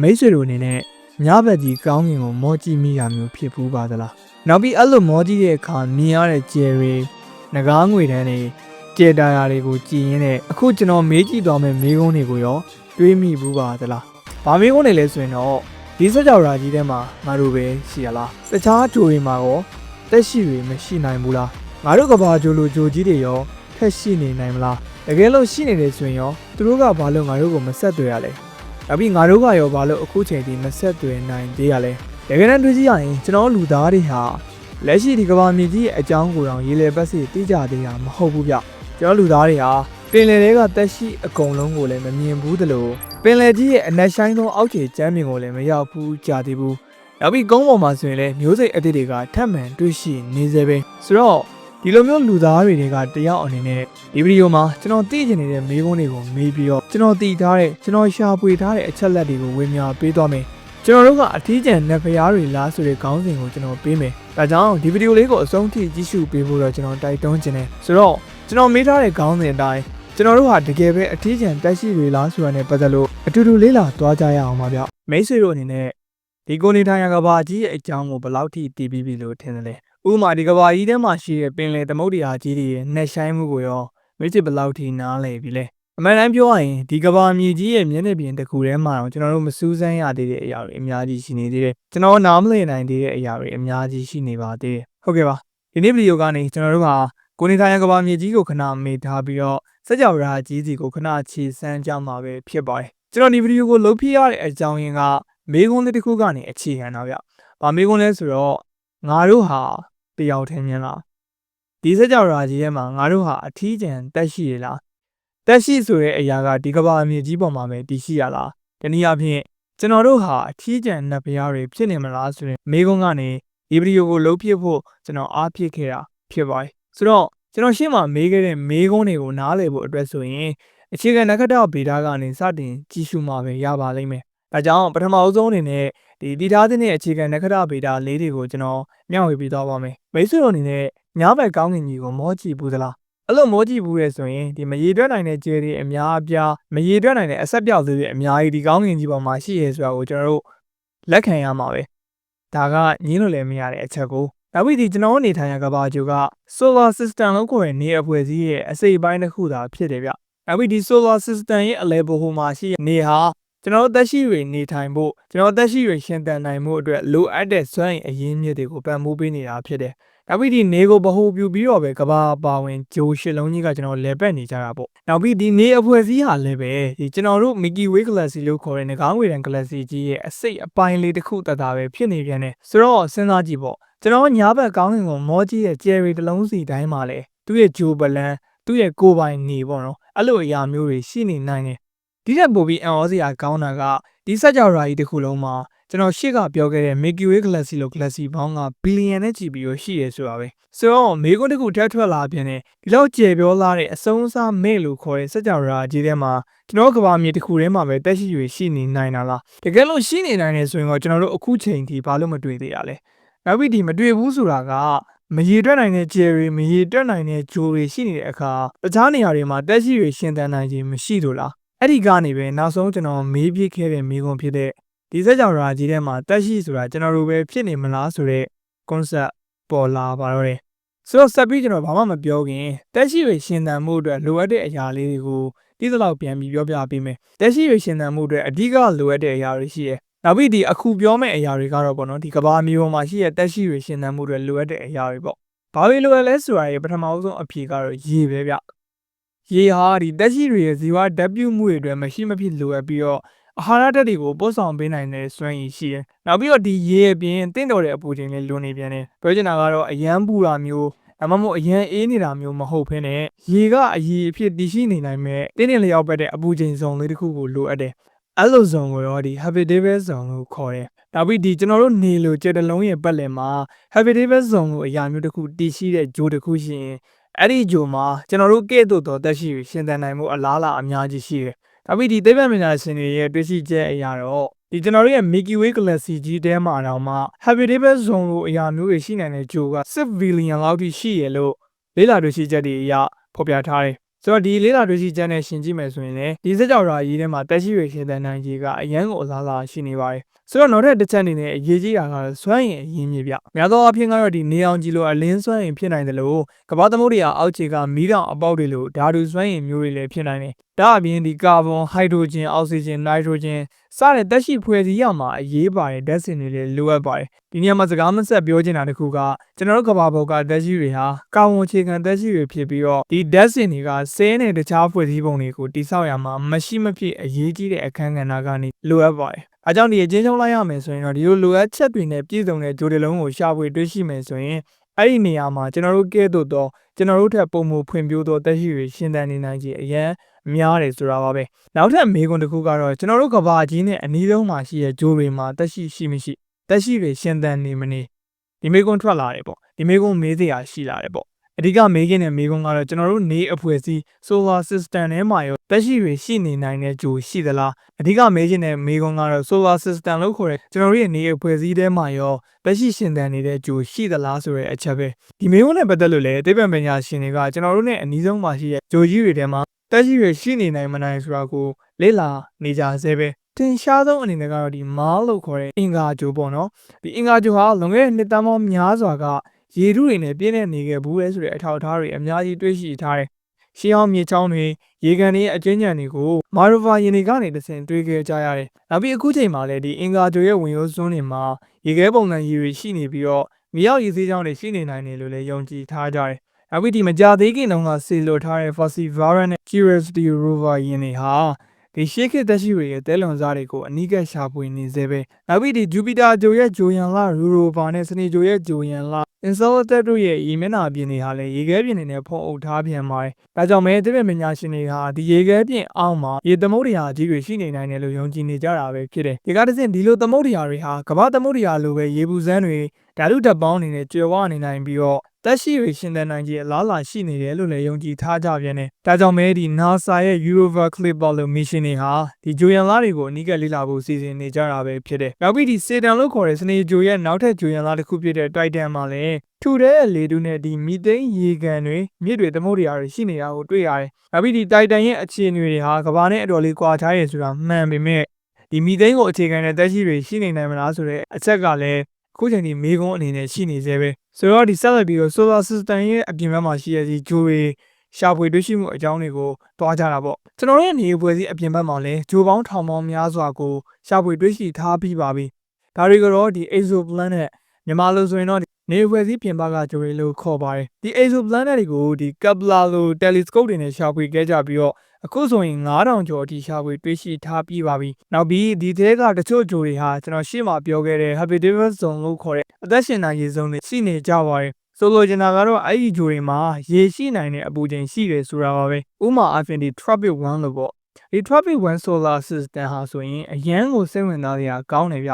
မိတ်ဆွေတို့အနေနဲ့ညဘက်ကြီးကောင်းကင်ကိုမောကြည့်မိတာမျိုးဖြစ်ဘူးပါသလားနောက်ပြီးအဲ့လိုမောကြည့်တဲ့အခါမြင်ရတဲ့ကြယ်တွေငကားငွေတန်းတွေကြယ်တာယာတွေကိုကြည်ရင်းနဲ့အခုကျွန်တော်မေးကြည့်သွားမယ့်မေးခွန်းတွေကိုရောတွေးမိဘူးပါသလားဘာမေးခွန်းတွေလဲဆိုရင်တော့ဒီစကြောရာကြီးထဲမှာငါတို့ပဲရှိရလားတခြားဂျိုတွေမှာရောတက်ရှိတွေမရှိနိုင်ဘူးလားငါတို့ကဘာဂျိုလိုဂျိုကြီးတွေရောထက်ရှိနေနိုင်မလားတကယ်လို့ရှိနေတယ်ဆိုရင်ရောသူတို့ကဘာလို့ငါတို့ကိုမဆက်သွယ်ရလဲ နောက်ပြီးငါတို့ကရောဘာလို့အခုချိန်ထိမဆက်သွယ်နိုင်သေးရလဲတကယ်တမ်းတွေးကြည့်ရရင်ကျွန်တော်လူသားတွေဟာလက်ရှိဒီကမ္ဘာမြေကြီးရဲ့အကြောင်းကိုတော့ရေလေပတ်စီသိကြသေးတာမဟုတ်ဘူးဗျကျွန်တော်လူသားတွေဟာပင်လယ်တွေကတက်ရှိအကုန်လုံးကိုလည်းမမြင်ဘူးသလိုပင်လယ်ကြီးရဲ့အနက်ဆိုင်သောအောက်ခြေကျမ်းပြင်ကိုလည်းမရောက်ဘူးကြာသေးဘူးနောက်ပြီးကုန်းပေါ်မှာဆိုရင်လည်းမျိုးစိတ်အသစ်တွေကထပ်မံတွေ့ရှိနေစေပဲဆိုတော့ ဒီလိုမျိုးလူသားတွေတွေကတယောက်အနေနဲ့ဒီဗီဒီယိုမှာကျွန်တော်သိချင်နေတဲ့မေးခွန်းတွေကိုမေးပြီးတော့ကျွန်တော်တည်ထားတဲ့ကျွန်တော်ရှာဖွေထားတဲ့အချက်လက်တွေကိုဝေမျှပေးသွားမယ်ကျွန်တော်တို့ကအထီးကျန်နက်ဖျားတွေလားဆိုတဲ့ခေါင်းစဉ်ကိုကျွန်တော်ပေးမယ်ဒါကြောင့်ဒီဗီဒီယိုလေးကိုအဆုံးထိကြည့်ရှုပေးဖို့တော့ကျွန်တော်တိုက်တွန်းခြင်းတယ်ဆိုတော့ကျွန်တော်မေးထားတဲ့ခေါင်းစဉ်အတိုင်းကျွန်တော်တို့ဟာတကယ်ပဲအထီးကျန်တက်ရှိတွေလားဆိုတာနဲ့ပတ်သက်လို့အတူတူလေ့လာသွားကြရအောင်ပါဗျမိတ်ဆွေတို့အနေနဲ့ဒီကိုနေထိုင်ရာကဘာကြီးရဲ့အကြောင်းကိုဘယ်လောက်ထိတည်ပြီးပြီလို့ထင်တယ်လဲ ဥပမာဒီကဘာကြီးထဲမှာရှိတဲ့ပင်လယ်သမုဒ္ဒရာကြီးတွေရဲ့နှက်ဆိုင်မှုကိုရောမိတ်ဆွေဘယ်လောက်ထိနားလည်ပြီလဲအမှန်တမ်းပြောရရင်ဒီကဘာမြေကြီးရဲ့မျက်နှာပြင်တစ်ခုထဲမှာတော့ကျွန်တော်တို့မစူးစမ်းရသေးတဲ့အရာတွေအများကြီးရှိနေသေးတယ်ကျွန်တော်နားမလည်နိုင်သေးတဲ့အရာတွေအများကြီးရှိနေပါသေးတယ်ဟုတ်ကဲ့ပါဒီနေ့ဗီဒီယိုကနေကျွန်တော်တို့ဟာကိုနေထိုင်ရကဘာမြေကြီးကိုခဏမေ့ထားပြီးတော့စကြဝဠာကြီးစီကိုခဏခြေစမ်းကြမှာပဲဖြစ်ပါတယ်ကျွန်တော်ဒီဗီဒီယိုကိုလုပ်ဖြစ်ရတဲ့အကြောင်းရင်းကမေးခွန်းလေးတစ်ခုကနေအခြေခံတာဗျ။ဗာမေးခွန်းလဲဆိုတော့ငါတို့ဟာ တယောက်ထင်းမြင်လားဒီစကြောရာကြီးထဲမှာငါတို့ဟာအထီးကျန်တက်ရှိရလားတက်ရှိဆိုတဲ့အရာကဒီကဘာမြေကြီးပေါ်မှာပဲတည်ရှိရလားတနည်းအားဖြင့်ကျွန်တော်တို့ဟာအထီးကျန်နတ်ဘုရားတွေဖြစ်နေမလားဆိုရင်မေကုန်းကနေဒီဗီဒီယိုကိုလုံးပြဖို့ကျွန်တော်အားဖြစ်ခဲ့တာဖြစ်ပါတယ်ဆိုတော့ကျွန်တော်ရှင်းမှာမေးခဲ့တဲ့မေကုန်းတွေကိုနားလည်ဖို့အတွက်ဆိုရင်အခြေခံနက္ခတ္တဗေဒကနေစတင်ကြည့်ရှုမှာပဲရပါလိမ့်မယ် ဒါကြောင့်ပထမအဆုံးအနေနဲ့ဒီတည်ထားတဲ့အခြေခံနက္ခတ္တဗေဒလေးတွေကိုကျွန်တော်မျှဝေပေးသွားပါမယ်။မိတ်ဆွေတို့အနေနဲ့ညဘက်ကောင်းကင်ကြီးကိုမောကြည့်ဘူးသလား။အဲ့လိုမောကြည့်ဘူးရဲဆိုရင်ဒီမရေတွက်နိုင်တဲ့ကျဲတွေအများအပြားမရေတွက်နိုင်တဲ့အဆက်ပြောက်သေးတွေအများကြီးဒီကောင်းကင်ကြီးပေါ်မှာရှိရဲဆိုတာကိုကျွန်တော်တို့လက်ခံရမှာပဲ။ဒါကညင်းလို့လည်းမရတဲ့အချက်ကိုနောက်ပြီးဒီကျွန်တော်တို့နေထိုင်ရကဘာဂျိုက solar system လို့ခေါ်တဲ့နေအဖွဲစည်းရဲ့အစိပ်ပိုင်းတစ်ခုသာဖြစ်တယ်ဗျ။နောက်ပြီးဒီ solar system ရဲ့အလဲဘိုဟိုမှာရှိတဲ့နေဟာ ကျွန်တော်တို့သက်ရှိတွေနေထိုင်ဖို့ကျွန်တော်တို့သက်ရှိတွေရှင်သန်နိုင်မှုအတွက်လိုအပ်တဲ့စွမ်းအင်အရင်းမြစ်တွေကိုပံ့ပိုးပေးနေတာဖြစ်တယ်။နောက်ပြီးဒီနေကိုဗဟိုပြုပြီးတော့ပဲကဘာပါဝင်ဂျိုးရှစ်လုံးကြီးကကျွန်တော်လဲပတ်နေကြတာပေါ့။နောက်ပြီးဒီနေအဖွဲ့အစည်းဟာလည်းပဲဒီကျွန်တော်တို့ Milky Way Galaxy လို့ခေါ်တဲ့ငကားငွေတန် Galaxy ကြီးရဲ့အစိတ်အပိုင်းလေးတစ်ခုတသားပဲဖြစ်နေပြန်တယ်။ဆိုတော့စဉ်းစားကြည့်ပေါ့။ကျွန်တော်ညာဘက်ကောင်းကင်ကိုမောကြီးရဲ့ Cherry တစ်လုံးစီတိုင်းမှာလေသူ့ရဲ့ဂျိုးပလန်သူ့ရဲ့ကိုယ်ပိုင်နေပေါ့နော်။အဲ့လိုအရာမျိုးတွေရှိနေနိုင်တယ်။ ဒီထက်ပိုပြီးအံ့ဩစရာကောင်းတာကဒီစက်ကြောရာကြီးတစ်ခုလုံးမှာကျွန်တော်ရှေ့ကပြောခဲ့တဲ့ Milky Way Galaxy လို့ Galaxy ဘောင်းကဘီလီယံနဲ့ချီပြီးတော့ရှိရဲဆိုတာပဲဆိုတော့မေကွန်းတစ်ခုထပ်ထွက်လာပြန်တယ်ဒီလောက်ကျေပြောလာတဲ့အစုံအစားမဲ့လို့ခေါ်တဲ့စက်ကြောရာကြီးထဲမှာကျွန်တော်ကဘာမြေတစ်ခုထဲမှာပဲတက်ရှိရွေရှိနေနိုင်တာလားတကယ်လို့ရှိနေနိုင်တယ်ဆိုရင်တော့ကျွန်တော်တို့အခုချိန်ထိဘာလို့မတွေ့သေးရလဲနောက်ပြီးဒီမတွေ့ဘူးဆိုတာကမရေတွက်နိုင်တဲ့ဂျယ်ရီမရေတွက်နိုင်တဲ့ဂျိုတွေရှိနေတဲ့အခါတခြားနေရာတွေမှာတက်ရှိရွေရှင်သန်နိုင်ခြင်းမရှိလို့လား အဲ့ဒီကနေပဲနောက်ဆုံးကျွန်တော်မေးပြခဲ့တဲ့မိကုံဖြစ်တဲ့ဒီစက်ကြောင်ရာကြီးထဲမှာတက်ရှိဆိုတာကျွန်တော်တို့ပဲဖြစ်နေမလားဆိုတဲ့ concept ပေါ်လာပါတော့တယ်ဆိုတော့ဆက်ပြီးကျွန်တော်ဘာမှမပြောခင်တက်ရှိရရှင်သန်မှုအတွက်လိုအပ်တဲ့အရာလေးတွေကိုတိသလောက်ပြန်ပြီးပြောပြပေးမယ်တက်ရှိရရှင်သန်မှုအတွက်အဓိကလိုအပ်တဲ့အရာတွေရှိတယ်နောက်ပြီးဒီအခုပြောမယ့်အရာတွေကတော့ပေါ့နော်ဒီကဘာမျိုးပေါ်မှာရှိတဲ့တက်ရှိရရှင်သန်မှုတွေလိုအပ်တဲ့အရာတွေပေါ့ဘာလို့လိုအပ်လဲဆိုတာရဲ့ပထမဆုံးအဖြေကတော့ရေပဲဗျ ရေဟာဒီတက်ရှိတွေရဲ့ဇီဝဓာတ်ပြုမှုတွေအတွက်မရှိမဖြစ်လိုအပ်ပြီးတော့အာဟာရဓာတ်တွေကိုပို့ဆောင်ပေးနိုင်တဲ့စွမ်းရည်ရှိတယ်။နောက်ပြီးတော့ဒီရေအပြင်တင့်တော်တဲ့အပူချိန်လေးလွန်နေပြန်တယ်။ပြောချင်တာကတော့အရန်ပူတာမျိုးဒါမှမဟုတ်အရန်အေးနေတာမျိုးမဟုတ်ဘဲနဲ့ရေကအရည်အဖြစ်တည်ရှိနေနိုင်မဲ့တင်းတင်းလျောက်ပတ်တဲ့အပူချိန်ဇုံလေးတစ်ခုကိုလိုအပ်တယ်။အဲ့လိုဇုံကိုရောဒီ habitable zone လို့ခေါ်တယ်။နောက်ပြီးဒီကျွန်တော်တို့နေလို့ကြက်တလုံးရဲ့ပတ်လည်မှာ habitable zone လို့အရာမျိုးတစ်ခုတည်ရှိတဲ့ဂျိုးတစ်ခုရှိရင် အဲ့ဒီဂျိုမှာကျွန်တော်တို့ကဲ့သို့သောတက်ရှိပြီးရှင်သန်နိုင်မှုအလားအလာအများကြီးရှိတယ်။နောက်ပြီးဒီသိပ္ပံပညာရှင်တွေရဲ့တွေ့ရှိချက်အရာတော့ဒီကျွန်တော်တို့ရဲ့ Milky Way Galaxy ကြီးထဲမှာတော့မှ habitable zone လို့အရာမျိုးတွေရှိနိုင်တဲ့ဂျိုက6 billion လောက်ထိရှိရလို့လေ့လာတွေ့ရှိချက်တွေအရဖော်ပြထားတယ် ဆိုတော့ဒီလေးလာတွေ့ရှိချက်နဲ့ရှင်ကြည့်မယ်ဆိုရင်လည်းဒီစကြော်ရာအရေးထဲမှာတက်ရှိရရှင်တဲ့နိုင်ကြီးကအရန်ကိုအလားအလာရှိနေပါတယ်ဆိုတော့နောက်ထပ်တစ်ချက်အနေနဲ့အရေးကြီးတာကတော့စွမ်းရင်အရင်မြေပြများသောအားဖြင့်ကတော့ဒီနေအောင်ကြီးလိုအလင်းစွမ်းရင်ဖြစ်နိုင်တယ်လို့ကမ္ဘာသမုဒ္ဒရာအောက်ခြေကမီးတောင်အပေါက်တွေလိုဓာတုစွမ်းရင်မျိုးတွေလည်းဖြစ်နိုင်တယ်ဒါအပြင်ဒီကာဗွန်ဟိုက်ဒရိုဂျင်အောက်ဆီဂျင်နိုက်ထရိုဂျင် စတဲ့တက်ရှိဖွဲ့စည်းရမှာအရေးပါတယ်ဓာတ်စင်တွေလည်းလိုအပ်ပါတယ်ဒီနေရာမှာစကားမဆက်ပြောချင်တာတစ်ခုကကျွန်တော်တို့ကမ္ဘာပေါ်ကတက်ရှိတွေဟာကာဗွန်အခြေခံတက်ရှိတွေဖြစ်ပြီးတော့ဒီဓာတ်စင်တွေကဆဲနဲ့တခြားဖွဲ့စည်းပုံတွေကိုတိဆောက်ရမှာမရှိမဖြစ်အရေးကြီးတဲ့အခန်းကဏ္ဍကနေလိုအပ်ပါတယ်အဲကြောင့်ဒီအချင်းချင်းလိုက်ရမယ်ဆိုရင်တော့ဒီလိုလိုအပ်ချက်တွေနဲ့ပြည့်စုံတဲ့ဂျိုဒီလုံးကိုရှာဖွေတွေ့ရှိမယ်ဆိုရင် အဲ့ဒီနေရာမှာကျွန်တော်တို့ကဲ့သို့သောကျွန်တော်တို့ထက်ပုံမဖွံ့ဖြိုးသောတက်ရှိတွေရှင်သန်နေနိုင်ခြင်းအရန်များတယ်ဆိုတာပါပဲနောက်ထပ်မေးခွန်းတစ်ခုကတော့ကျွန်တော်တို့ကဘာကြီးနဲ့အနည်းဆုံးမှာရှိတဲ့ဂျိုတွေမှာတက်ရှိရှိမရှိတက်ရှိတွေရှင်သန်နေမနေဒီမေးခွန်းထွက်လာတယ်ပေါ့ဒီမေးခွန်းမေးစရာရှိလာတယ်ပေါ့ အဓိကမေးခင်းတဲ့မေးခွန်းကတော့ကျွန်တော်တို့နေအဖွဲ့အစည်း solar system ထဲမှာရောတက်ရှိတွေရှိနေနိုင်တဲ့ဂျိုရှိသလားအဓိကမေးချင်တဲ့မေးခွန်းကတော့ solar system လို့ခေါ်တဲ့ကျွန်တော်တို့ရဲ့နေအဖွဲ့အစည်းထဲမှာရောတက်ရှိရှင်သန်နေတဲ့ဂျိုရှိသလားဆိုတဲ့အချက်ပဲဒီမေးခွန်းနဲ့ပတ်သက်လို့လည်းသိပ္ပံပညာရှင်တွေကကျွန်တော်တို့နဲ့အနည်းဆုံးမှာရှိတဲ့ဂျိုကြီးတွေထဲမှာတက်ရှိတွေရှိနေနိုင်မနိုင်ဆိုတာကိုလေ့လာနေကြဆဲပဲတင်ရှားဆုံးအနေနဲ့ကတော့ဒီမားလို့ခေါ်တဲ့အင်္ဂါဂျိုပေါ့နော်ဒီအင်္ဂါဂျိုဟာလွန်ခဲ့တဲ့နှစ်တန်းပေါင်းများစွာက ရေထုတွေနဲ့ပြည့်နေနေခဲ့ဘူးလေဆိုတဲ့အထောက်အထားတွေအများကြီးတွေ့ရှိထားတယ်။ရှေးဟောင်းမြေချောင်းတွေရေကန်တွေရဲ့အကျဉ်းချံတွေကိုမာရိုဗာရင်တွေကနေတဆင်တွေ့ခဲ့ကြရတယ်။နောက်ပြီးအခုချိန်မှာလည်းဒီအင်္ဂါဂျိုရဲ့ဝင်ရိုးစွန်းတွေမှာရေခဲပုံစံရေတွေရှိနေပြီးတော့မြေရောက်ရေစေးချောင်းတွေရှိနေနိုင်တယ်လို့လည်းယုံကြည်ထားကြတယ်။နောက်ပြီးဒီမကြသေးခင်တုန်းကဆေလွတ်ထားတဲ့ Perseverance နဲ့ Curiosity rover ရင်တွေဟာ ဒီရှေးခေတ်သက်ရှိတွေရဲ့တဲလွန်စားတွေကိုအနိကရှာဖွေနေစေပဲနောက်ပြီးဒီဂျူပီတာဂျိုရဲ့ဂျိုယန်လာရူရိုဘာနဲ့စနေဂျိုရဲ့ဂျိုယန်လာအင်ဆာလတက်တို့ရဲ့ရေမျက်နှာပြင်တွေဟာလည်းရေခဲပြင်တွေနဲ့ဖုံးအုပ်ထားပြန်ပါတယ်ဒါကြောင့်မဲတိပပညာရှင်တွေဟာဒီရေခဲပြင်အောက်မှာရေသမုဒ္ဒရာကြီးတွေရှိနေနိုင်တယ်လို့ယုံကြည်နေကြတာပဲဖြစ်တယ်ဒီကတစ်စင်ဒီလိုသမုဒ္ဒရာတွေဟာကမ္ဘာသမုဒ္ဒရာလိုပဲရေပူစမ်းတွေဓာတုဓာတ်ပေါင်းအနေနဲ့ကျွယ်ဝနေနိုင်ပြီးတော့ တက်ရှိရရှင်သန်နိုင်ခြင်းအလားအလာရှိနေတယ်လို့လည်းယုံကြည်ထားကြပြန်တယ်။ဒါကြောင့်မဲဒီ NASA ရဲ့ Europa Clipper လို့ mission တွေဟာဒီဂျိုယန်လားတွေကိုအနီးကပ်လေ့လာဖို့စီစဉ်နေကြတာပဲဖြစ်တယ်။နောက်ပြီးဒီ Saturn လို့ခေါ်တဲ့စနေဂျိုရဲ့နောက်ထပ်ဂျိုယန်လားတစ်ခုဖြစ်တဲ့ Titan မှာလည်းထူတဲ့လေတူနဲ့ဒီမီသိန်းရေကန်တွေမြစ်တွေသမုဒ္ဒရာတွေရှိနေတာကိုတွေ့ရတယ်။နောက်ပြီးဒီ Titan ရဲ့အခြေအနေတွေဟာကမ္ဘာနဲ့အတော်လေးကွာခြားရဆိုတာမှန်ပေမဲ့ဒီမီသိန်းကိုအခြေခံတဲ့တက်ရှိတွေရှိနေနိုင်မလားဆိုတဲ့အချက်ကလည်း ခုချိန်ဒီမေးခွန်းအနေနဲ့ရှိနေသေးပဲဆိုတော့ဒီဆက်လက်ပြီးတော့ solar system ရဲ့အပြင်ဘက်မှာရှိတဲ့ဒီဂျိုတွေရှာဖွေတွေ့ရှိမှုအကြောင်းတွေကိုတွားကြတာပေါ့ကျွန်တော်ရဲ့နေပွဲစီအပြင်ဘက်မှာလည်းဂျိုပေါင်းထောင်ပေါင်းများစွာကိုရှာဖွေတွေ့ရှိထားပြီးပါပြီဒါတွေကတော့ဒီ exoplanet မြန်မာလိုဆိုရင်တော့နေဝယ်စည်းပြင်ပကဂျိုတွေလို့ခေါ်ပါတယ်ဒီ exoplanet တွေကိုဒီ Kepler လို telescope တွေနဲ့ရှာဖွေခဲ့ကြပြီးတော့ အခုဆိုရင်9000ကျော်အထိရှာဖွေတွေ့ရှိထားပြီးပါပြီနောက်ပြီးဒီထဲကတချို့ဂျိုတွေဟာကျွန်တော်ရှေ့မှာပြောခဲ့တဲ့ habitable zone လို့ခေါ်တဲ့အသက်ရှင်နိုင်ရေးဇုံတွေရှိနေကြပါတယ်ဆိုလိုချင်တာကတော့အဲ့ဒီဂျိုတွေမှာရေရှိနိုင်တဲ့အပူချိန်ရှိတယ်ဆိုတာပါပဲဥမာအဖြစ်ဒီ tropic 1လို့ပေါ့ဒီ tropic 1 solar system ဟာဆိုရင်အရန်ကိုစိတ်ဝင်စားစရာကောင်းတယ်ဗျ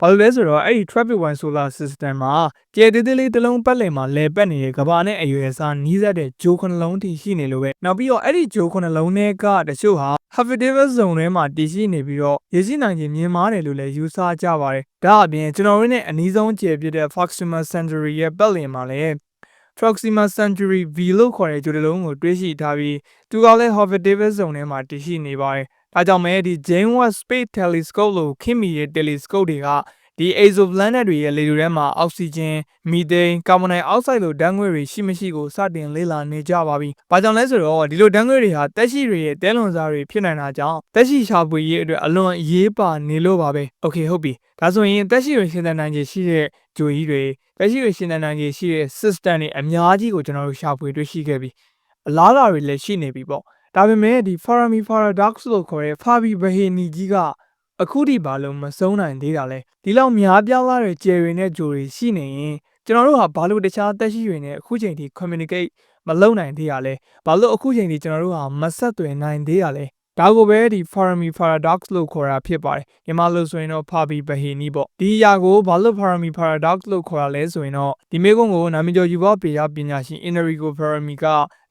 ဘာလို့လဲဆိုတော့အဲ့ဒီ Traffic One Solar System မှာကြဲသေးသေးလေးတစ်လုံးပတ်လည်မှာလဲပတ်နေတဲ့ကဘာနဲ့အရွယ်အစားနီးစပ်တဲ့ဂျိုးခုနှလုံးထိရှိနေလို့ပဲနောက်ပြီးတော့အဲ့ဒီဂျိုးခုနှလုံးထဲကတချို့ဟာ habitable zone ထဲမှာတည်ရှိနေပြီးတော့ရရှိနိုင်ခြင်းမြင်မာတယ်လို့လည်းယူဆကြပါတယ်ဒါအပြင်ကျွန်တော်တို့နဲ့အနီးဆုံးကျယ်ပြတဲ့ Proxima Centauri ရဲ့ပတ်လည်မှာလည်း Proxima Centauri V လို့ခေါ်တဲ့ဂျိုးတစ်လုံးကိုတွေးရှိထားပြီးသူကလည်း habitable zone ထဲမှာတည်ရှိနေပါတယ် ဒါကြောင့်မဲဒီ James Webb Space Telescope လို့ခင်မီရဲ့ telescope တွေကဒီ exoplanet တွေရဲ့လေထုထဲမှာအောက်ဆီဂျင်၊မီသိန်း၊ကာဗွန်ဒိုင်အောက်ဆိုက်လိုဓာတ်ငွေ့တွေရှိမရှိကိုစတင်လေ့လာနေကြပါပြီ။ဘာကြောင့်လဲဆိုတော့ဒီလိုဓာတ်ငွေ့တွေဟာတက်ရှိတွေရဲ့တဲလွန်စားတွေဖြစ်နိုင်တာကြောင့်တက်ရှိရှာဖွေရေးအတွက်အလွန်အရေးပါနေလို့ပါပဲ။ Okay ဟုတ်ပြီ။ဒါဆိုရင်တက်ရှိတွေရှင်းသနိုင်ခြေရှိတဲ့ဂျိုကြီးတွေတက်ရှိတွေရှင်းသနိုင်ခြေရှိတဲ့ system တွေအများကြီးကိုကျွန်တော်တို့ရှာဖွေတွေ့ရှိခဲ့ပြီ။အလားအလာတွေလည်းရှိနေပြီပေါ့။ ဒါပေမဲ့ဒီ Fermi paradox လို့ခေါ်တဲ့ Fabi Beheni ကြီးကအခုထိဘာလို့မဆုံးနိုင်သေးတာလဲဒီလောက်များပြားလာတဲ့ကြယ်တွေနဲ့ဂျိုတွေရှိနေရင်ကျွန်တော်တို့ဟာဘာလို့တခြားသက်ရှိတွေနဲ့အခုချိန်ထိ communicate မလုပ်နိုင်သေးရလဲဘာလို့အခုချိန်ထိကျွန်တော်တို့ဟာမဆက်သွယ်နိုင်သေးရလဲ ဒါကိုပဲဒီ Fermi paradox လို့ခေါ်တာဖြစ်ပါတယ်မြန်မာလိုဆိုရင်တော့ Fabi Beheni ပေါ့ဒီအရာကိုဘာလို့ Fermi paradox လို့ခေါ်တာလဲဆိုရင်တော့ဒီမေကုန်းကိုနာမည်ကျော်ယူဘောပေရပညာရှင် Enrico Fermi က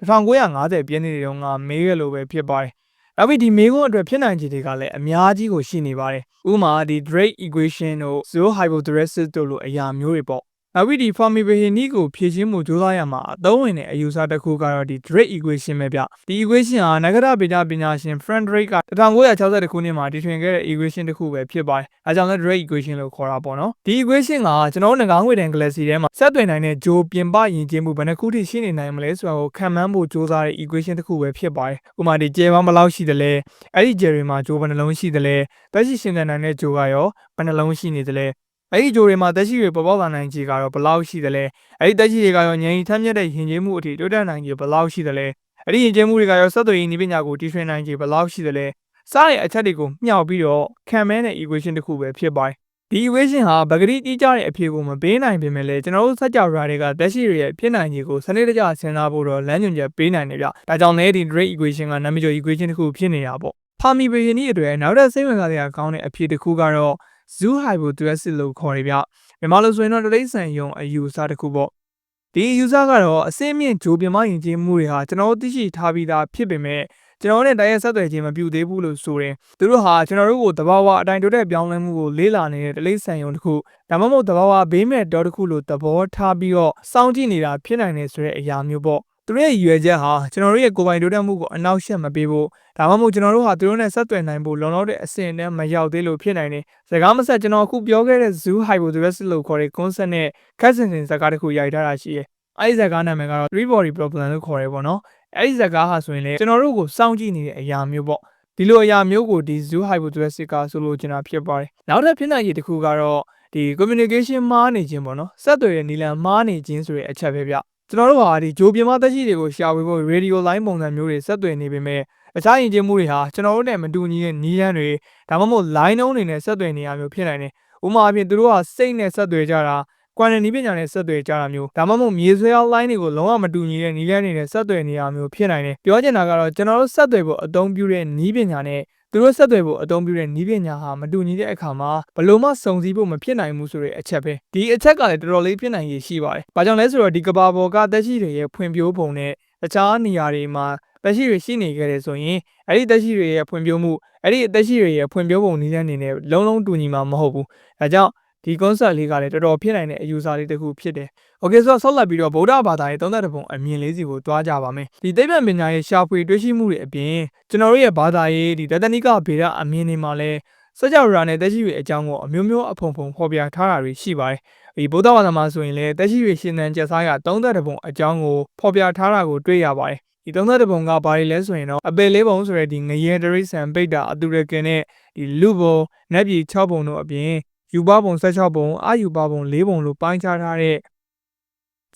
1950ပြည့်နှစ်တုန်းကမေးခဲ့လို့ပဲဖြစ်ပါတယ်နောက်ပြီးဒီမေးခွန်းအတွက်ဖြစ်နိုင်ခြေတွေကလည်းအများကြီးကိုရှိနေပါတယ်။ဥပမာဒီ Drake equation တို့ zero hypothesis တို့လိုအရာမျိုးတွေပေါ့။ နောက်ပြီးဒီ Fermi Behani ကိုဖြည့်ချင်းမှုကြိုးစားရမှာအသုံးဝင်တဲ့အယူဆတစ်ခုကတော့ဒီ Drake equation ပဲဗျဒီ equation ဟာနဂရဗေဒပညာရှင် Frank Drake က1962ခုနှစ်မှာတီထွင်ခဲ့တဲ့ equation တစ်ခုပဲဖြစ်ပါတယ်အဲကြောင့်လည်း Drake equation လို့ခေါ်တာပေါ့နော်ဒီ equation ကကျွန်တော်တို့ငကားငွေတန် galaxy ထဲမှာဆက်သွယ်နိုင်တဲ့ဂျိုပြင်ပယဉ်ကျေးမှုဘယ်နှခုထိရှိနေနိုင်မလဲဆိုတာကိုခံမှန်းဖို့ကြိုးစားတဲ့ equation တစ်ခုပဲဖြစ်ပါတယ်ဥပမာဒီကျယ်ပေါင်းဘယ်လောက်ရှိသလဲအဲ့ဒီကျယ်တွေမှာဂျိုဘယ်နှလုံးရှိသလဲတက်ရှိရှင်သန်နိုင်တဲ့ဂျိုကရောဘယ်နှလုံးရှိနေသလဲ အဲ့ဒီဂျိုတွေမှာတက်ရှိတွေပေါ်ပေါက်လာနိုင်ခြေကတော့ဘယ်လောက်ရှိသလဲအဲ့ဒီတက်ရှိတွေကရောငြိမ်ထမ်းမြက်တဲ့ယဉ်ကျေးမှုအထိတိုးတက်နိုင်ခြေဘယ်လောက်ရှိသလဲအဲ့ဒီယဉ်ကျေးမှုတွေကရောဆက်သွယ်ရေးနည်းပညာကိုတီထွင်နိုင်ခြေဘယ်လောက်ရှိသလဲစားတဲ့အချက်တွေကိုမျှောက်ပြီးတော့ခံမဲတဲ့ equation တစ်ခုပဲဖြစ်ပါတယ်ဒီ equation ဟာပဂတိတိကျတဲ့အဖြေကိုမပေးနိုင်ပေမဲ့လည်းကျွန်တော်တို့စัจ java တွေကတက်ရှိတွေရဲ့ဖြစ်နိုင်ခြေကိုစနစ်တကျစဉ်းစားဖို့တော့လမ်းညွှန်ချက်ပေးနိုင်တယ်ဗျ။ဒါကြောင့်လည်းဒီ Drake equation ကနာမည်ကျော် equation တစ်ခုဖြစ်နေတာပေါ့။ Fermi Behani အတွက်နောက်ထပ်စိတ်ဝင်စားစရာကောင်းတဲ့အဖြေတစ်ခုကတော့ zoo hypothesis လို့ခေါ်ရဗျ။မြန်မာလိုဆိုရင်တော့တရိษံယုံအယူအဆတစ်ခုပေါ့။ဒီအယူဆကတော့အစင်းမြင့်ဂျိုပြမယဉ်ကျေးမှုတွေဟာကျွန်တော်တို့သိရှိထားပြီးသားဖြစ်ပေမဲ့ကျွန်တော်နဲ့တိုက်ရိုက်ဆက်သွယ်ခြင်းမပြုသေးဘူးလို့ဆိုရင်သူတို့ဟာကျွန်တော်တို့ကိုတဘာဝအတိုင်းတိုးတက်ပြောင်းလဲမှုကိုလေးလာနေတဲ့တလိษံယုံတစ်ခုဒါမှမဟုတ်တဘာဝဘေးမဲ့တော်တစ်ခုလို့သဘောထားပြီးတော့စောင့်ကြည့်နေတာဖြစ်နိုင်တယ်ဆိုတဲ့အရာမျိုးပေါ့ သူတို့ရဲ့ရည်ရွယ်ချက်ဟာကျွန်တော်တို့ရဲ့ကိုယ်ပိုင်တိုးတက်မှုကိုအနောက်ရှက်မပေးဖို့ဒါမှမဟုတ်ကျွန်တော်တို့ဟာသူတို့နဲ့ဆက်သွယ်နိုင်ဖို့လုံလောက်တဲ့အဆင့်နဲ့မရောက်သေးလို့ဖြစ်နိုင်တယ်။စကားမဆက်ကျွန်တော်အခုပြောခဲ့တဲ့ zoo hypothesis လို့ခေါ်တဲ့ concept နဲ့ခက်စင်စင်စကားတစ်ခုရိုက်ထားတာရှိတယ်။အဲဒီစကားနာမည်ကတော့ three body problem လို့ခေါ်ရဲပေါ့နော်။အဲဒီစကားဟာဆိုရင်လေကျွန်တော်တို့ကိုစောင့်ကြည့်နေတဲ့အရာမျိုးပေါ့။ဒီလိုအရာမျိုးကိုဒီ zoo hypothesis ကဆိုလိုချင်တာဖြစ်ပါတယ်။နောက်ထပ်ဖြစ်နိုင်ရည်တစ်ခုကတော့ဒီ communication မှားနေခြင်းပေါ့နော်။ဆက်သွယ်တဲ့နည်းလမ်းမှားနေခြင်းဆိုတဲ့အချက်ပဲဗျ။ ကျွန်တော်တို့ဟာဒီဂျိုပြမသက်ရှိတွေကိုရှာဖွေဖို့ radio line ပုံစံမျိုးတွေဆက်သွယ်နေပေမဲ့အခြားယဉ်ကျေးမှုတွေဟာကျွန်တော်တို့နဲ့မတူညီတဲ့နီးလန်းတွေဒါမှမဟုတ် line နှုံးတွေနဲ့ဆက်သွယ်နေရမျိုးဖြစ်နိုင်တယ်။ဥပမာအဖြစ်သူတို့ကစိတ်နဲ့ဆက်သွယ်ကြတာကွမ်နနီးပညာနဲ့ဆက်သွယ်ကြတာမျိုးဒါမှမဟုတ်မြေဆွဲအောင် line တွေကိုလုံးဝမတူညီတဲ့နီးလန်းတွေနဲ့ဆက်သွယ်နေရမျိုးဖြစ်နိုင်တယ်။ပြောချင်တာကတော့ကျွန်တော်တို့ဆက်သွယ်ဖို့အသုံးပြုတဲ့နီးပညာနဲ့ သူတို့ဆက်သွယ်ဖို့အသုံးပြုတဲ့နီးပညာဟာမတူညီတဲ့အခါမှာဘလို့မှစုံစည်းဖို့မဖြစ်နိုင်ဘူးဆိုတဲ့အချက်ပဲဒီအချက်ကလည်းတော်တော်လေးဖြစ်နိုင်ရရှိပါတယ်။ဘာကြောင့်လဲဆိုတော့ဒီကဘာပေါ်ကတက်ရှိတွေရဲ့ဖွံ့ဖြိုးပုံနဲ့တခြားနေရာတွေမှာတက်ရှိတွေရှိနေခဲ့တယ်ဆိုရင်အဲ့ဒီတက်ရှိတွေရဲ့ဖွံ့ဖြိုးမှုအဲ့ဒီတက်ရှိတွေရဲ့ဖွံ့ဖြိုးပုံနည်းလမ်းအနေနဲ့လုံးလုံးတူညီမှာမဟုတ်ဘူး။ဒါကြောင့် ဒီ concept လေးကလည်းတော်တော်ဖြစ်နိုင်တဲ့အယူဆလေးတစ်ခုဖြစ်တယ်။ Okay ဆိုတော့ဆောက်လက်ပြီးတော့ဗုဒ္ဓဘာသာရဲ့သုံးသက်ပုံအမြင်လေးစီကိုတွားကြပါမယ်။ဒီသိပ္ပံပညာရဲ့ရှာဖွေတွေ့ရှိမှုတွေအပြင်ကျွန်တော်တို့ရဲ့ဘာသာရေးဒီတတနိကဗေဒအမြင်တွေမှာလည်းစကြဝဠာနဲ့တက်ရှိတွေအကြောင်းကိုအမျိုးမျိုးအဖုံဖုံဖော်ပြထားတာတွေရှိပါတယ်။ဒီဗုဒ္ဓဘာသာမှာဆိုရင်လည်းတက်ရှိတွေရှင်သန်ကျက်စားရသုံးသက်ပုံအကြောင်းကိုဖော်ပြထားတာကိုတွေ့ရပါတယ်။ဒီ31ပုံကဘာတွေလဲဆိုရင်တော့အပယ်လေးပုံဆိုရယ်ဒီငရဲတရိษံပိတ်တာအတူရကင်နဲ့ဒီလူပုံနက်ပြည်6ပုံတို့အပြင် ယူပပုံ16ပုံအာယူပပုံ4ပုံလို့ပိုင်းခြားထားတဲ့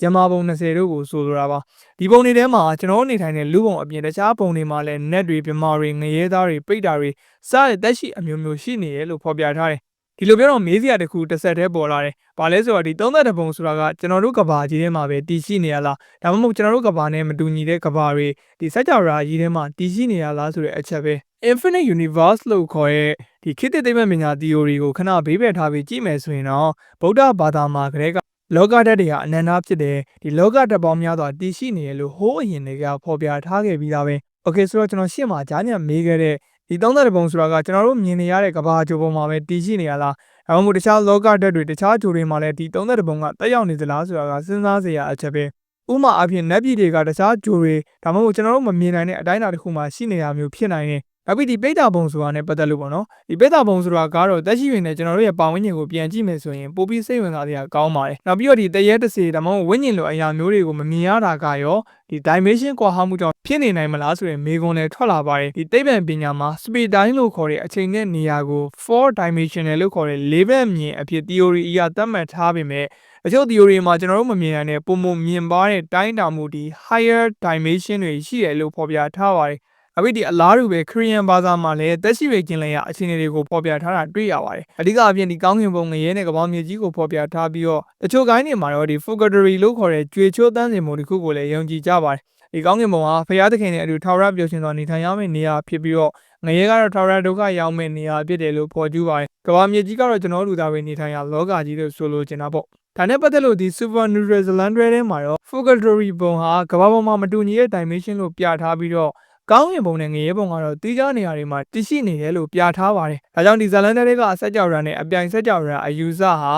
ဂျမာပုံ20တို့ကိုဆိုလိုတာပါဒီပုံတွေထဲမှာကျွန်တော်နေထိုင်တဲ့လူပုံအပြင်တခြားပုံတွေမှာလည်း net တွေပြမာတွေငရဲသားတွေပိတ်တာတွေစတဲ့တက်ရှိအမျိုးမျိုးရှိနေတယ်လို့ဖော်ပြထားတယ် ဒီလိုပြောတော့မေးစရာတခုတစ်ဆက်တည်းပေါ်လာတယ်။ဘာလဲဆိုတော့ဒီ32ပုံဆိုတာကကျွန်တော်တို့ကဘာကြီးထဲမှာပဲတည်ရှိနေရလား။ဒါမှမဟုတ်ကျွန်တော်တို့ကဘာနဲ့မတူညီတဲ့ကဘာတွေဒီစัจ java ကြီးထဲမှာတည်ရှိနေရလားဆိုတဲ့အချက်ပဲ။ Infinite Universe လို့ခေါ်တဲ့ဒီခေတ်သစ်သိပ္ပံပညာ theory ကိုခဏဘေးပယ်ထားပြီးကြည့်မယ်ဆိုရင်တော့ဗုဒ္ဓဘာသာမှာကလေးကလောကဓာတ်တွေဟာအနန္တဖြစ်တယ်ဒီလောကဓာတ်ပေါင်းများစွာတည်ရှိနေရလို့ဟိုးအရင်တွေကဖော်ပြထားခဲ့ပြီးသားပဲ။ Okay ဆိုတော့ကျွန်တော်ရှေ့မှာဂျားညံမေးခဲ့တဲ့ ဒီ32ပုံဆိုတာကကျွန်တော်တို့မြင်နေရတဲ့ကဘာဂျိုပုံမှာပဲတည်ရှိနေရလားဒါမှမဟုတ်တခြားလောကဓာတ်တွေတခြားဂျိုတွေမှာလည်းဒီ32ပုံကတက်ရောက်နေသလားဆိုတာကစဉ်းစားစရာအချက်ပဲဥမာအဖြစ်နက်ပြည်တွေကတခြားဂျိုတွေဒါမှမဟုတ်ကျွန်တော်တို့မမြင်နိုင်တဲ့အတိုင်းအတာတစ်ခုမှာရှိနေတာမျိုးဖြစ်နိုင်တယ် နောက်ပြီးဒီပိဋကပုံဆိုတာနဲ့ပတ်သက်လို့ပေါ့နော်ဒီပိဋကပုံဆိုတာကတော့တက်ရှိရင်လည်းကျွန်တော်တို့ရဲ့ပါဝန်းကျင်ကိုပြန်ကြည့်မယ်ဆိုရင်ပိုပြီးစိတ်ဝင်စားစရာကောင်းပါတယ်နောက်ပြီးတော့ဒီတရဲတစေဒါမှမဟုတ်ဝိညာဉ်လိုအရာမျိုးတွေကိုမမြင်ရတာကရောဒီ dimension ကွာဟမှုကြောင့်ဖြစ်နေနိုင်မလားဆိုတဲ့မေးခွန်းလည်းထွက်လာပါတယ်ဒီသိပ္ပံပညာမှာ speed time လို့ခေါ်တဲ့အချိန်နဲ့နေရာကို4 dimensional လို့ခေါ်တဲ့လေးဘက်မြင်အဖြစ် theory အရသတ်မှတ်ထားပေမဲ့အချို့ theory မှာကျွန်တော်တို့မမြင်နိုင်တဲ့ပုံပုံမြင်ပါတဲ့တိုင်းတာမှုဒီ higher dimension တွေရှိတယ်လို့ဖော်ပြထားပါတယ် အဝိဒီအလားတူပဲခရီးယန်ဘာသာမှာလည်းတက်ရှိရကျင်လည်ရအခြေအနေတွေကိုဖော်ပြထားတာတွေ့ရပါတယ်။အဓိကအပြင်ဒီကောင်းကင်ဘုံငရဲနဲ့ကပောင်းမြေကြီးကိုဖော်ပြထားပြီးတော့တချို့ကိုင်းတွေမှာတော့ဒီ fugatory လို့ခေါ်တဲ့ကြွေချိုးတန်းစင်မှုတစ်ခုကိုလည်းယုံကြည်ကြပါတယ်။ဒီကောင်းကင်ဘုံဟာဖရာသခင်နဲ့အတူထာဝရပြောရှင်သောနေထိုင်ရမယ့်နေရာဖြစ်ပြီးတော့ငရဲကတော့ထာဝရဒုက္ခရောက်မယ့်နေရာဖြစ်တယ်လို့ဖော်ကျူးပါတယ်။ကပောင်းမြေကြီးကတော့ကျွန်တော်တို့လူသားတွေနေထိုင်ရာလောကကြီးလို့ဆိုလိုချင်တာပေါ့။ဒါနဲ့ပတ်သက်လို့ဒီ Super Neutral Zealand ထဲမှာတော့ Fugatory ဘုံဟာကမ္ဘာပေါ်မှာမတူညီတဲ့ dimension လို့ပြထားပြီးတော့ ကောင်းကင်ဘုံနဲ့ငရဲဘုံကတော့တီးခြားနေရာတွေမှာတည်ရှိနေတယ်လို့ပြထားပါတယ်။ဒါကြောင့်ဒီဇလန်တဲတွေကအဆက်ကြော်ရံနဲ့အပြိုင်ဆက်ကြော်ရံအယူဆဟာ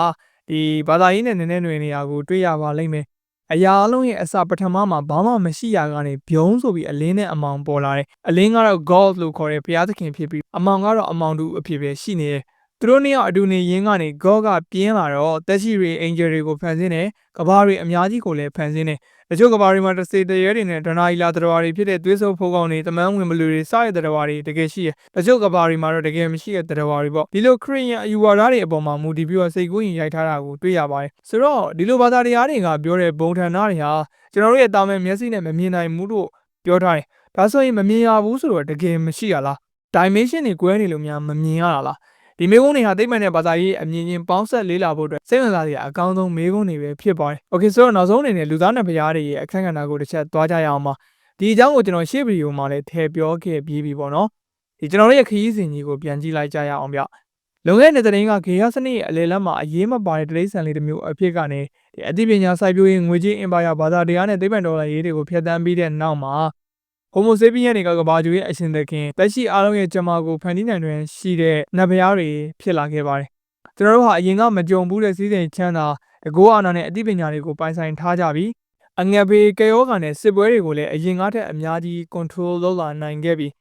ဒီဘာသာရေးနဲ့နည်းနည်းຫນွေနေရာကိုတွေ့ရပါလိမ့်မယ်အရာအလုံးရဲ့အစပထမမှာဘာမှမရှိရကနေဘုံဆိုပြီးအလင်းနဲ့အမောင်ပေါ်လာတယ်အလင်းကတော့ God လို့ခေါ်တဲ့ဘုရားသခင်ဖြစ်ပြီးအမောင်ကတော့အမောင်တူအဖြစ်ပဲရှိနေတယ် သူတို့နှစ်ယောက်အတူနေရင်းကနေ God ကပြင်းလာတော့တက်ရှိတွေ angel တွေကိုဖန်ဆင်းတယ်ကဘာတွေအများကြီးကိုလည်းဖန်ဆင်းတယ်တချို့ကဘာတွေမှာတစ်စေတရေတွေနဲ့ဒနာအီလာတရားတွေဖြစ်တဲ့သွေးဆုပ်ဖိုးကောင်တွေတမန်ဝင်ဘလူတွေစတဲ့တရားတွေတကယ်ရှိရတချို့ကဘာတွေမှာတော့တကယ်မရှိတဲ့တရားတွေပေါ့ဒီလိုခရိယန်အယူဝါဒတွေအပေါ်မှာမူတည်ပြီးတော့စိတ်ကူးရင်ရိုက်ထားတာကိုတွေ့ရပါတယ်ဆိုတော့ဒီလိုဘာသာတရားတွေကပြောတဲ့ဘုံထန်နာတွေဟာကျွန်တော်တို့ရဲ့တာမန်မျက်စိနဲ့မမြင်နိုင်ဘူးလို့ပြောထားတယ်ဒါဆိုရင်မမြင်ရဘူးဆိုတော့တကယ်မရှိရလား dimension တွေကွဲနေလို့များမမြင်ရတာလား ဒီမေကုန်းတွေဟာသိမ့်မှန်တဲ့ဘာသာရေးအမြင်ချင်းပေါင်းဆက်လေးလာဖို့အတွက်စိတ်ဝင်စားစရာအကောင်းဆုံးမေကုန်းတွေပဲဖြစ်ပါတယ်။ Okay ဆိုတော့နောက်ဆုံးအနေနဲ့လူသားနဲ့ဘုရားတွေရဲ့အခန်းကဏ္ဍကိုတစ်ချက်သွားကြရအောင်ပါ။ဒီအကြောင်းကိုကျွန်တော်ရှေ့ဗီဒီယိုမှာလည်းထည့်ပြောခဲ့ပြီးပြီပေါ့နော်။ဒီကျွန်တော်တို့ရဲ့ခရီးစဉ်ကြီးကိုပြန်ကြည့်လိုက်ကြရအောင်ဗျ။လုံခဲ့တဲ့တဲ့ရင်ကဂေယစနစ်ရဲ့အလယ်လတ်မှာအရေးမပါတဲ့တိရစ္ဆာန်လေးတစ်မျိုးအဖြစ်ကနေဒီအသိပညာစိုက်ပျိုးရေးငွေကြေးအင်ပါယာဘာသာတရားနဲ့သိပ္ပံတော်လှန်ရေးတွေကိုဖျက်ဆီးပြီးတဲ့နောက်မှာ Homo sapien တွေကကဘာကျူရဲ့အရှင်သခင်တက်ရှိအားလုံးရဲ့ကြမ္မာကိုဖန်တီးနိုင်တွင်ရှိတဲ့နတ်ဘုရားတွေဖြစ်လာခဲ့ပါတယ်။ကျွန်တော်တို့ဟာအရင်ကမကြုံဘူးတဲ့စည်းစိမ်ချမ်းသာတကောအာနာနဲ့အသိပညာတွေကိုပိုင်ဆိုင်ထားကြပြီးအငတ်ဘေးကယောဂါနဲ့စစ်ပွဲတွေကိုလည်းအရင်ကထက်အများကြီး control လုပ်လာနိုင်ခဲ့ပြီး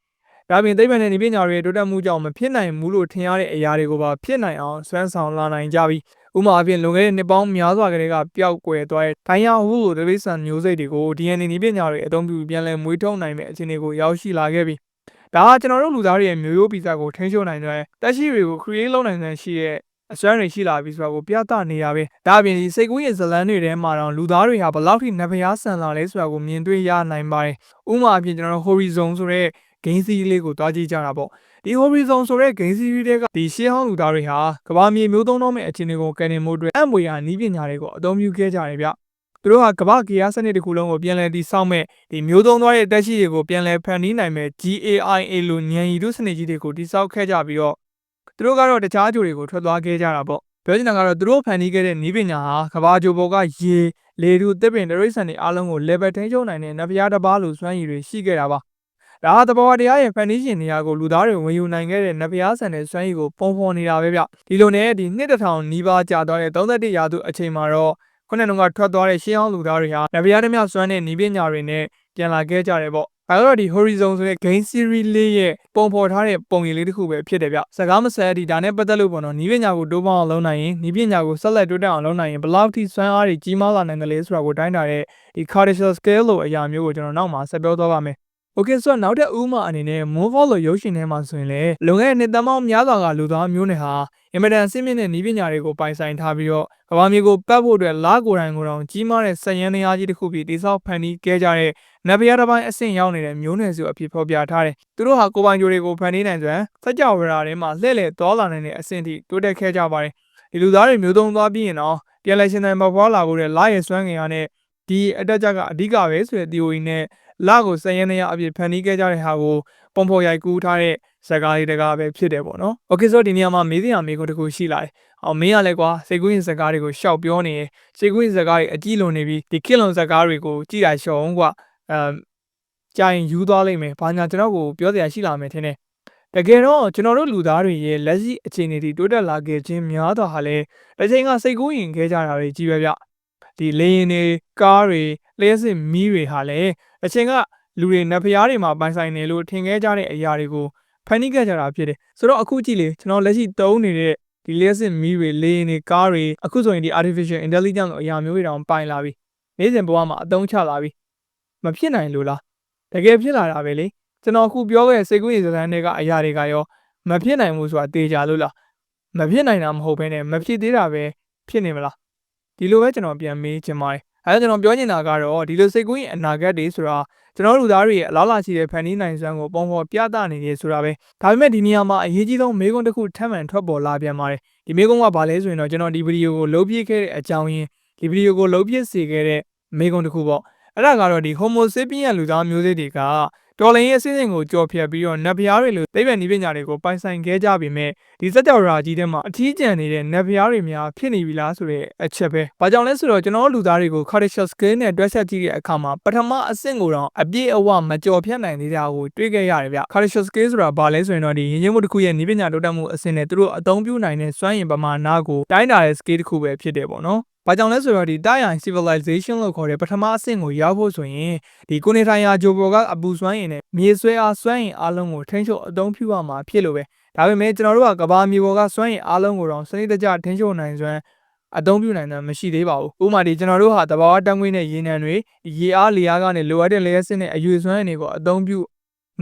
ဒါပြင်သိပ္ပံနဲ့ဉာဏ်ပညာတွေတိုးတက်မှုကြောင့်မဖြစ်နိုင်ဘူးလို့ထင်ရတဲ့အရာတွေကိုပါဖြစ်နိုင်အောင်စွမ်းဆောင်လာနိုင်ကြပြီး ဥပမာအပြင်လွန်ခဲ့တဲ့နှစ်ပေါင်းများစွာကတည်းကပျောက်ကွယ်သွားတဲ့ဒိုင်ယာဟူလိုတပိစံမျိုးစိတ်တွေကို DNA နည်းပညာတွေအသုံးပြုပြန်လည်မွေးထုတ်နိုင်တဲ့အခြေအနေကိုရောက်ရှိလာခဲ့ပြီးဒါကကျွန်တော်တို့လူသားတွေရဲ့မျိုးရိုးဗီဇကိုထိန်းချုပ်နိုင်တဲ့တက်ရှိတွေကို create လုပ်နိုင်တဲ့ရှိတဲ့အစွမ်းတွေရှိလာပြီဆိုတာကိုပြသနေရပဲဒါအပြင်ဒီစိတ်ကူးရဲ့ဇလန်းတွေထဲမှာတော့လူသားတွေဟာဘယ်လောက်ထိနဖျားဆန်လာလဲဆိုတာကိုမြင်တွေ့ရနိုင်ပါတယ်ဥပမာအပြင်ကျွန်တော်တို့ horizon ဆိုတဲ့ game series လေးကိုတွားကြည့်ကြတာပေါ့ ဒီ horizon ဆိုတဲ့ game series တွေကဒီရှေးဟောင်းလူသားတွေဟာကဘာမြေမျိုးသုံးတော့မဲ့အခြေအနေကိုကယ်တင်မှုအတွက်အံ့မွေရာနီးပညာတွေကိုအသုံးပြုခဲ့ကြတယ်ဗျသူတို့ဟာကမ္ဘာကေယာစနစ်တစ်ခုလုံးကိုပြန်လည်တည်ဆောက်မဲ့ဒီမျိုးသုံးသွားတဲ့တက်ရှိတွေကိုပြန်လည်ဖန်တီးနိုင်မဲ့ GAIA လို့ဉာဏ်ရည်တုစနစ်ကြီးတွေကိုတည်ဆောက်ခဲ့ကြပြီးတော့သူတို့ကတော့တခြားဂျိုတွေကိုထွက်သွားခဲ့ကြတာပေါ့ပြောချင်တာကတော့သူတို့ဖန်တီးခဲ့တဲ့နီးပညာဟာကဘာဂျိုဘောကရေလေတူတစ်ပင်တရိတ်ဆန်တွေအားလုံးကို level ထိန်းချုပ်နိုင်တဲ့နဖျားတစ်ပါးလိုစွမ်းရည်တွေရှိခဲ့တာပါ ဒါဟာတဘောတရားရဲ့ဖန်တီးရှင်နေရာကိုလူသားတွေဝင်ယူနိုင်ခဲ့တဲ့နဖျားဆန်တဲ့စွမ်းရည်ကိုပုံဖော်နေတာပဲဗျဒီလိုနဲ့ဒီနှစ်တစ်ထောင်နီးပါးကြာသွားတဲ့31ရာစုအချိန်မှာတော့ခုနကကထွက်သွားတဲ့ရှင်းအောင်လူသားတွေဟာနဖျားဓမြစွမ်းတဲ့နီးပညာတွေနဲ့ပြန်လာခဲ့ကြတယ်ပေါ့အဲတော့ဒီ Horizon ဆိုတဲ့ game series လေးရဲ့ပုံဖော်ထားတဲ့ပုံရိပ်လေးတစ်ခုပဲဖြစ်တယ်ဗျစကားမဆက်ဒီဒါနဲ့ပတ်သက်လို့ပေါ့နော်နီးပညာကိုတိုးပေါအောင်လုပ်နိုင်ရင်နီးပညာကိုဆက်လက်တိုးတက်အောင်လုပ်နိုင်ရင်ဘယ်လောက်ထိစွမ်းအားတွေကြီးမားလာနိုင်တယ်လဲဆိုတာကိုတိုင်းတာတဲ့ဒီ Cartesian scale လို့အရာမျိုးကိုကျွန်တော်နောက်မှာဆက်ပြောသွားပါမယ် โอเคဆိုတော့နောက်တဲ့ဥမာအနေနဲ့ Moonfall လို့ရုပ်ရှင်ထဲမှာဆိုရင်လေလွန်ခဲ့တဲ့နှစ်သက်မောင်းများစွာကလူသားမျိုးနွယ်ဟာအင်မတန်အဆင့်မြင့်တဲ့နည်းပညာတွေကိုပိုင်ဆိုင်ထားပြီးတော့ကမ္ဘာမြေကိုပတ်ဖို့အတွက်လာကိုယ်တိုင်ကိုယ်တော်ကြီးမားတဲ့စက်ရန်တရားကြီးတစ်ခုပြီးတိစောက်ဖန်တီးခဲ့ကြတဲ့နဗီယာတစ်ပိုင်းအဆင့်ရောက်နေတဲ့မျိုးနွယ်စုအဖြစ်ဖော်ပြထားတယ်။သူတို့ဟာကိုပိုင်ကြိုတွေကိုဖန်တီးနိုင်စွမ်းစัจ java ရာထဲမှာလှည့်လည်သွားလာနိုင်တဲ့အဆင့်ထိတိုးတက်ခဲ့ကြပါတယ်။ဒီလူသားတွေမျိုးသုံးသွားပြီးရင်တော့ပြန်လည်ရှင်သန်ပေါ်ဖွာလာဖို့တဲ့လာရဲ့စွမ်းငင်အားနဲ့ဒီအတက်ကြကအဓိကပဲဆိုတဲ့ theory နဲ့ လာကိုစက်ရန်တရားအဖြစ်ဖန်တီးခဲ့ကြတဲ့ဟာကိုပုံဖော်ရိုက်ကူးထားတဲ့ဇာတ်ကားလေးတကားပဲဖြစ်တယ်ပေါ့နော်။ Okay ဆိုတော့ဒီနေရာမှာမေးစရာမေးခွန်းတစ်ခုရှိလာတယ်။အော်မင်းရလဲကွာစိတ်ကူးရင်ဇာတ်ကားတွေကိုရှောက်ပြောနေရင်စိတ်ကူးရင်ဇာတ်ကားတွေအကြည့်လွန်နေပြီးဒီခေတ်လွန်ဇာတ်ကားတွေကိုကြည့်တာရှောင်အောင်ကွာအမ်ကြာရင်ယူသွားလိမ့်မယ်။ဘာညာကျွန်တော်ကိုပြောစရာရှိလာမယ်ထင်တယ်။တကယ်တော့ကျွန်တော်တို့လူသားတွေရဲ့လက်ရှိအခြေအနေတွေတိုးတက်လာခဲ့ခြင်းများတော့ဟာလေတစ်ချိန်ကစိတ်ကူးရင်ခဲ့ကြတာတွေကြီးပဲဗျ။ ဒီလေရင်တွေကားတွေလျှက်စစ်မီးတွေဟာလေအချိန်ကလူတွေနတ်ဖျားတွေမှာပိုင်ဆိုင်နေလို့ထင်ခဲ့ကြတဲ့အရာတွေကိုဖန်တီးခဲ့ကြတာဖြစ်တယ်ဆိုတော့အခုကြည့်လေကျွန်တော်လက်ရှိသုံးနေတဲ့ဒီလျှက်စစ်မီးတွေလေယာဉ်တွေကားတွေအခုဆိုရင်ဒီ artificial intelligence လို့အရာမျိုးတွေတောင်ပိုင်လာပြီနေ့စဉ်ဘဝမှာအသုံးချလာပြီမဖြစ်နိုင်လို့လားတကယ်ဖြစ်လာတာပဲလေကျွန်တော်အခုပြောခဲ့တဲ့စိတ်ကူးရည်စမ်းတွေကအရာတွေကရောမဖြစ်နိုင်ဘူးဆိုတာတေချာလို့လားမဖြစ်နိုင်တာမဟုတ်ဘဲနဲ့မဖြစ်သေးတာပဲဖြစ်နေမလား ဒီလိုပဲကျွန်တော်ပြန်မေးချင်ပါတယ်အဲဒါကျွန်တော်ပြောချင်တာကတော့ဒီလိုစိတ်ကူးရင်အနာဂတ်တွေဆိုတာကျွန်တော်လူသားတွေရဲ့အလားလာရှိတဲ့ဖန်တီးနိုင်စွမ်းကိုပုံဖော်ပြသနေတယ်ဆိုတာပဲဒါပေမဲ့ဒီနေရာမှာအရေးကြီးဆုံးမေးခွန်းတစ်ခုထပ်မံထွက်ပေါ်လာပြန်ပါတယ်ဒီမေးခွန်းကဘာလဲဆိုရင်တော့ကျွန်တော်ဒီဗီဒီယိုကိုလုပ်ပြခဲ့တဲ့အကြောင်းရင်းဒီဗီဒီယိုကိုလုပ်ပြစေခဲ့တဲ့မေးခွန်းတစ်ခုပေါ့အဲ့ဒါကတော့ဒီ Homo sapien လူသားမျိုးစိတ်တွေက တော်လင်းရဲ့အစင်းစင်ကိုကြော်ဖြတ်ပြီးတော့နတ်ဖျားတွေလိုသိပ္ပံနည်းပညာတွေကိုပိုင်ဆိုင်ခဲ့ကြပေမဲ့ဒီစက်ကြော်ရာကြီးထဲမှာအထီးကျန်နေတဲ့နတ်ဖျားတွေများဖြစ်နေပြီလားဆိုတဲ့အချက်ပဲ။ဘာကြောင့်လဲဆိုတော့ကျွန်တော်တို့လူသားတွေကို Cartesian scale နဲ့တွက်ချက်ကြည့်တဲ့အခါမှာပထမအဆင့်ကိုတော့အပြည့်အဝမကြော်ဖြတ်နိုင်သေးတာကိုတွေ့ခဲ့ရတယ်ဗျ။ Cartesian scale ဆိုတာဘာလဲဆိုရင်တော့ဒီရင်းချင်းမှုတစ်ခုရဲ့နည်းပညာတိုးတက်မှုအဆင့်နဲ့သူတို့အသုံးပြုနိုင်တဲ့စွမ်းရည်ပမာဏကိုတိုင်းတာတဲ့ scale တစ်ခုပဲဖြစ်တယ်ပေါ့နော်။ဘာကြောင့်လဲဆိုတော့ဒီတာရိုင် civilization လို့ခေါ်တဲ့ပထမအဆင့်ကိုရောက်ဖို့ဆိုရင်ဒီကိုနေထိုင်ရာဂျိုဘော်ကအပူစွမ်းရည်နဲ့မြေဆွဲအားစွမ်းရည်အလုံးကိုထိန်းချုပ်အသုံးပြုရမှာဖြစ်လို့ပဲဒါပေမဲ့ကျွန်တော်တို့ကကဘာမြေပေါ်ကစွမ်းရည်အလုံးကိုတော့စနစ်တကျထိန်းချုပ်နိုင်စွမ်းအသုံးပြုနိုင်တာမရှိသေးပါဘူးဥပမာဒီကျွန်တော်တို့ဟာတဘာဝတံငွေနဲ့ရေနံတွေရေအားလေအားကနေလိုအပ်တဲ့လျှက်စစ်နဲ့အရွေစွမ်းရည်တွေကိုအသုံးပြု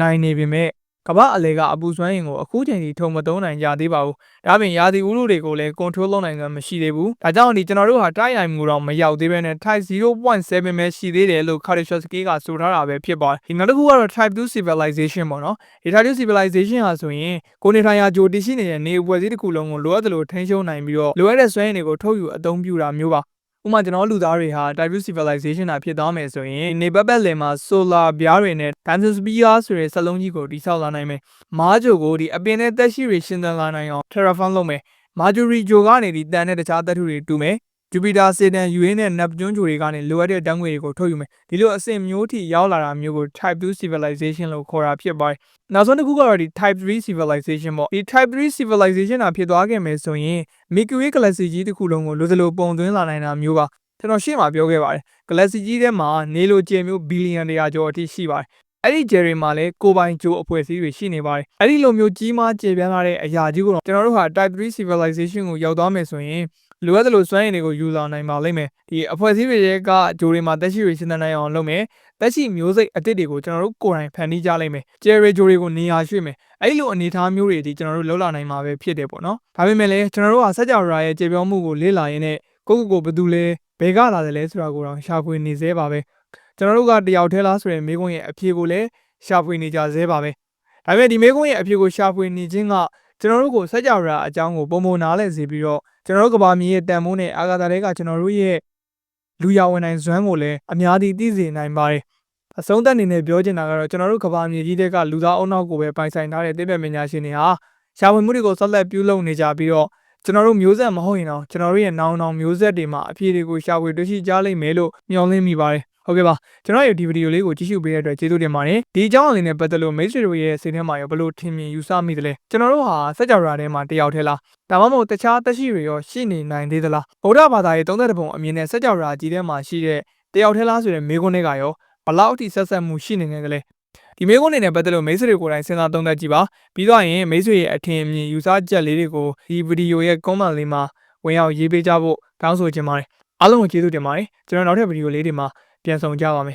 နိုင်နေပေမဲ့ ကမ္ဘာအလဲကအပူစွမ်းရင်ကိုအခုချိန်ထိထုံမသုံးနိုင်ကြသေးပါဘူး။ဒါပြင်ရာသီဥတုတွေကိုလည်း control လုပ်နိုင်စွမ်းမရှိသေးဘူး။ဒါကြောင့်ဒီကျွန်တော်တို့ဟာတိုက်ရိုင်မှုတော့မရောက်သေးဘဲနဲ့ type 0.7ပဲရှိသေးတယ်လို့ Cartesian scale ကဆိုထားတာပဲဖြစ်ပါတယ်။ဒီနောက်တစ်ခုကတော့ type 2 civilization ပေါ့နော်။ဒီ type 2 civilization ဟာဆိုရင်ကိုနေထိုင်ရာဂျိုတည်ရှိနေတဲ့နေအဖွဲ့အစည်းတစ်ခုလုံးကိုလိုအပ်သလိုထိန်းချုပ်နိုင်ပြီးတော့လိုအပ်တဲ့စွမ်းရည်တွေကိုထုတ်ယူအသုံးပြုတာမျိုးပါ။ ဥပမာကျွန်တော်လူသားတွေဟာ type 2 civilization တာဖြစ်သွားမယ်ဆိုရင်နေပတ်ပတ်လည်မှာ solar ပြားတွေနဲ့ Dyson Sphere ဆိုတဲ့စက်လုံးကြီးကိုတိစောက်လာနိုင်မယ်။မားဂျိုကိုဒီအပင်နဲ့တက်ရှိတွေရှင်းသလာနိုင်အောင် terraform လုပ်မယ်။ Mercury ဂျိုကနေဒီတန်တဲ့တခြားသတ္တုတွေတူမယ်။ Jupiter, Saturn, Uranus နဲ့ Neptune ဂျိုတွေကနေလိုအပ်တဲ့ဓာတ်ငွေတွေကိုထုတ်ယူမယ်။ဒီလိုအဆင့်မျိုးထိရောက်လာတာမျိုးကို type 2 civilization လို့ခေါ်တာဖြစ်ပါတယ်။နောက်ဆုံးတစ်ခုကတော့ဒီ type 3 civilization ပေါ့။ဒီ type 3 civilization တာဖြစ်သွားခဲ့မယ်ဆိုရင် Milky Way galaxy ကြီးတစ်ခုလုံးကိုလိုသလိုပုံသွင်းလာနိုင်တာမျိုးပါ။ကျွန်တော်ရှေ့မှာပြောခဲ့ပါတယ်။ galaxy ကြီးထဲမှာနေလိုကျယ်မျိုးဘီလီယံတရာကျော်အထိရှိပါတယ်။အဲ့ဒီဂျယ်ရီမှာလည်းကိုပိုင်ဂျိုအဖွဲ့အစည်းတွေရှိနေပါတယ်။အဲ့ဒီလိုမျိုးကြီးမားကျယ်ပြန့်လာတဲ့အရာကြီးကိုတော့ကျွန်တော်တို့ဟာ type 3 civilization ကိုရောက်သွားမယ်ဆိုရင် လိုအပ်သလိုစွမ်းရည်တွေကိုယူလာနိုင်ပါလိမ့်မယ်။ဒီအဖွဲ့အစည်းတွေရဲ့ကဂျိုတွေမှာတက်ရှိတွေရှင်းသနိုင်အောင်လုပ်မယ်။တက်ရှိမျိုးစိတ်အစ်စ်တွေကိုကျွန်တော်တို့ကိုယ်တိုင်ဖန်တီးကြလိမ့်မယ်။ဂျယ်ရီဂျိုတွေကိုနေရာရွှေ့မယ်။အဲ့ဒီလိုအနေအထားမျိုးတွေဒီကျွန်တော်တို့လောက်လာနိုင်မှာပဲဖြစ်တယ်ပေါ့နော်။ဒါပေမဲ့လည်းကျွန်တော်တို့ဟာစัจ java ရဲ့ကျေပြောမှုကိုလေ့လာရင်းနဲ့ကိုယ့်ကိုယ်ကိုယ်ဘယ်သူလဲဘယ်ကလာတယ်လဲဆိုတာကိုတော့ရှာဖွေနေသေးပါပဲကျွန်တော်တို့ကတယောက်တည်းလားဆိုရင်မိကုန်းရဲ့အဖြေကိုလည်းရှာဖွေနေကြသေးပါပဲဒါပေမဲ့ဒီမိကုန်းရဲ့အဖြေကိုရှာဖွေနေခြင်းက ကျွန်တော်တို့ကိုစัจ java အကြောင်းကိုပုံပုံနားလည်စေပြီးတော့ကျွန်တော်တို့ကဘာမြေရဲ့တန်ဖိုးနဲ့အာဂါသာတွေကကျွန်တော်တို့ရဲ့လူရဝင်နိုင်စွမ်းကိုလည်းအများကြီးသိစေနိုင်ပါတယ်အဆုံးသတ်အနေနဲ့ပြောချင်တာကတော့ကျွန်တော်တို့ကဘာမြေကြီးတွေကလူသားအုံနောက်ကိုပဲပိုင်ဆိုင်ထားတဲ့သိပ္ပံပညာရှင်တွေဟာရှာဖွေမှုတွေကိုဆက်လက်ပြုလုပ်နေကြပြီးတော့ကျွန်တော်တို့မျိုးဆက်မဟုတ်ရင်တော့ကျွန်တော်တို့ရဲ့နောင်နောင်မျိုးဆက်တွေမှာအဖြေတွေကိုရှာဖွေတွေ့ရှိကြလိမ့်မယ်လို့မျှော်လင့်မိပါတယ် ဟုတ်ကဲ့ပါကျွန်တော်ရဲ့ဒီဗီဒီယိုလေးကိုကြည့်ရှုပေးတဲ့အတွက်ကျေးဇူးတင်ပါတယ်ဒီအကြောင်းအရာလေးနဲ့ပတ်သက်လို့မိတ်ဆွေတို့ရဲ့စိတ်ထဲမှာရောဘလို့ထင်မြင်ယူဆမိသလဲကျွန်တော်တို့ဟာစัจ java ထဲမှာတယောက်တည်းလားဒါမှမဟုတ်တခြားသက်ရှိတွေရောရှိနေနိုင်သေးသလားဗုဒ္ဓဘာသာရဲ့30ပုံအမြင်နဲ့စัจ java ကြီးထဲမှာရှိတဲ့တယောက်တည်းလားဆိုတဲ့မေးခွန်းတွေကရောဘလောက်အထိဆက်ဆက်မှုရှိနေနေကြလဲဒီမေးခွန်းတွေနဲ့ပတ်သက်လို့မိတ်ဆွေတွေကိုယ်တိုင်စဉ်းစားသုံးသပ်ကြည့်ပါပြီးတော့ရင်မိတ်ဆွေရဲ့အထင်အမြင်ယူဆချက်လေးတွေကိုဒီဗီဒီယိုရဲ့ comment လေးမှာဝင်ရောက်ရေးပေးကြဖို့တောင်းဆိုချင်ပါတယ်အားလုံးကိုကျေးဇူးတင်ပါတယ်ကျွန်တော်နောက်ထပ်ဗီဒီယိုလေးတွေမှာ ပြန်ဆောင်ကြပါမယ်